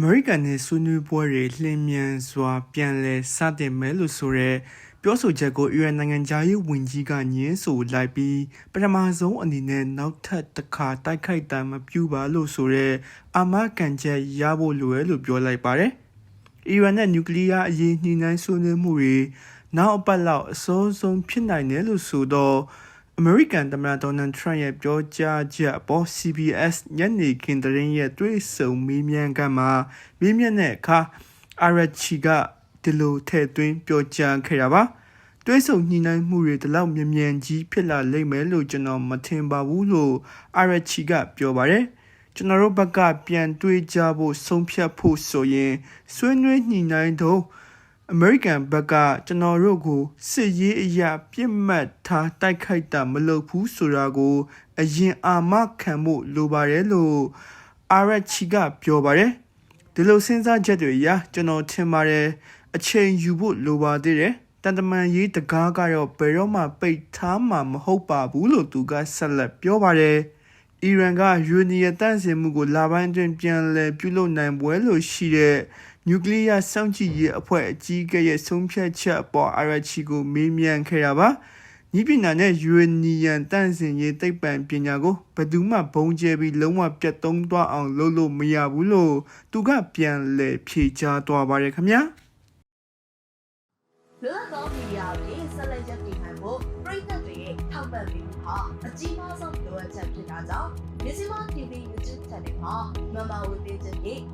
အမေရိကန်နဲ့ဆွေးနွေးပွဲတွေလျင်မြန်စွာ ပြန်လည်စတင်မယ်လို့ဆိုရဲပြောဆိုချက်ကိုအီရန်နိုင်ငံသားရေးဝန်ကြီးကညင်းဆိုလိုက်ပြီးပထမဆုံးအနေနဲ့နောက်ထပ်တစ်ခါတိုက်ခိုက်တာမပြုပါလို့ဆိုရဲအာမခံချက်ရဖို့လိုရလို့ပြောလိုက်ပါတယ်။အီရန်နဲ့နျူကလ িয়ার အရေးညှိနှိုင်းဆွေးနွေးမှုတွေနောက်အပတ်လောက်အစိုးဆုံးဖြစ်နိုင်တယ်လို့ဆိုတော့ အမေရိကန်သမ္မတဒေါ်နယ်ထရန့်ရဲ့ပြောကြားချက်အပေါ် CBS ညနေခင်းသတင်းရဲ့တွေ့ဆုံမေးမြန်းခန်းမှာမေးမြန်းတဲ့အခါအာရချီကဒီလိုထည့်သွင်းပြောကြားခဲ့တာပါတွေ့ဆုံညှိနှိုင်းမှုတွေဒီလောက်မြန်မြန်ကြီးဖြစ်လာလိမ့်မယ်လို့ကျွန်တော်မထင်ပါဘူးလို့အာရချီကပြောပါတယ်ကျွန်တော်တို့ဘက်ကပြန်တွေးကြဖို့ဆုံးဖြတ်ဖို့ဆိုရင်ဆွေးနွေးညှိနှိုင်းတော့ အမေရိကန်ဘက်ကကျွန်တော်တို့ကိုစစ်ရေးအရာပြစ်မှတ်ထားတိုက်ခိုက်တာမလုပ်ဘူးဆိုတာကို အရင်အာမခံဖို့လိုပါတယ်လို့အာရချီကပြောပါတယ်ဒီလိုစဉ်းစားချက်တွေအရကျွန်တော်ထင်ပါတယ်အချိန်ယူဖို့လိုပါသေးတယ်တန်တမန်ရေးတကားကတော့ဘယ်တော့မှပိတ်ထားမှာမဟုတ်ပါဘူးလို့သူကဆက်လက်ပြောပါတယ်အီရန်ကယူနီယတန့်စင်မှုကိုလာပိုင်းအတွင်းပြန်လည်ပြုလုပ်နိုင်ပွဲလို့ရှိတဲ့ နျူကလ িয়ার စောင့်ကြည့်ရေးအဖွဲ့အကြီးအကဲရဲ့ဆုံးဖြတ်ချက်အပေါ်အာရချီကိုမေးမြန်းခဲ့တာပါ။ဤပညာနဲ့ယူနီယန်တန့်စင်ရေးသိပ္ပံပညာကိုဘယ်သူမှဘုံကျဲပြီးလုံးဝပြတ်သုံးသွားအောင်လုပ်လို့မရဘူးလို့သူကပြန်လည်ဖြေကြားသွားပါတယ်ခင်ဗျာ။လွတ်လပ်သောမီဒီယာတွေဆက်လက်ရပ်တည်နိုင်ဖို့ပြည်သက်တွေရဲ့ထောက်ပံ့ပေးမှုဟာအကြီးမားဆုံးလိုအပ်ချက်ဖြစ်တာကြောင့်မြစီမ TV YouTube Channel မှာမမဝေပေးချက်တွေကူညီနိုင်ကြမယ်အသိပေးဖိတ်ခေါ်လိုက်ပါရစေ။